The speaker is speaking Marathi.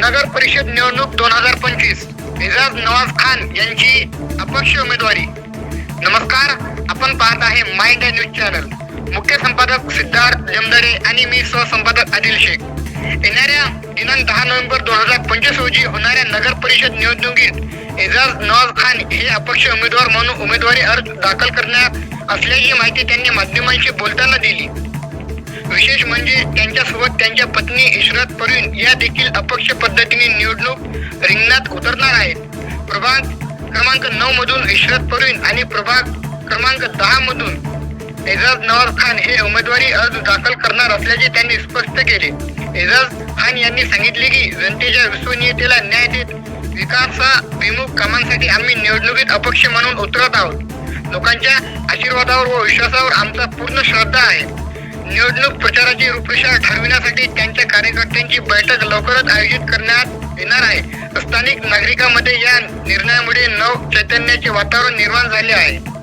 नगर परिषद निवडणूक दोन हजार पंचवीस. मिजाज नवाज खान यांची अपक्ष उमेदवारी. नमस्कार आपण पाहत आहे माइंड न्यूज चॅनल. मुख्य संपादक सिद्धार्थ जमदडे आणि मी सहसंपादक आदिल शेख. येणाऱ्या दिनांक दहा नोव्हेंबर दोन हजार पंचवीस रोजी होणाऱ्या नगर परिषद निवडणुकीत एजाज नवाज खान हे अपक्ष उमेदवार म्हणून उमेदवारी अर्ज दाखल करण्यात असल्याची माहिती त्यांनी माध्यमांशी बोलताना दिली. विशेष म्हणजे त्यांच्यासोबत त्यांच्या पत्नी इशरत परवीन या देखील अपक्ष पद्धतीने निवडणूक रिंगणात उतरणार आहेत. प्रभाग क्रमांक नऊ मधून इशरत परवीन आणि प्रभाग क्रमांक दहा मधून एजाज नवाज खान हे उमेदवारी अर्ज दाखल करणार असल्याचे त्यांनी स्पष्ट केले. एजाज खान यांनी सांगितले की जनतेच्या विश्वसनीयतेला न्याय देत विकासाभिमुख कामांसाठी आम्ही निवडणुकीत अपक्ष म्हणून उतरत आहोत. लोकांच्या आशीर्वादावर व विश्वासावर आमचा पूर्ण श्रद्धा आहे. निवडणूक प्रचाराची रूपरेषा ठरविण्यासाठी त्यांच्या कार्यकर्त्यांची बैठक लवकरच आयोजित करण्यात येणार आहे. स्थानिक नागरिकांमध्ये या निर्णयामुळे नव चैतन्याचे वातावरण निर्माण झाले आहे.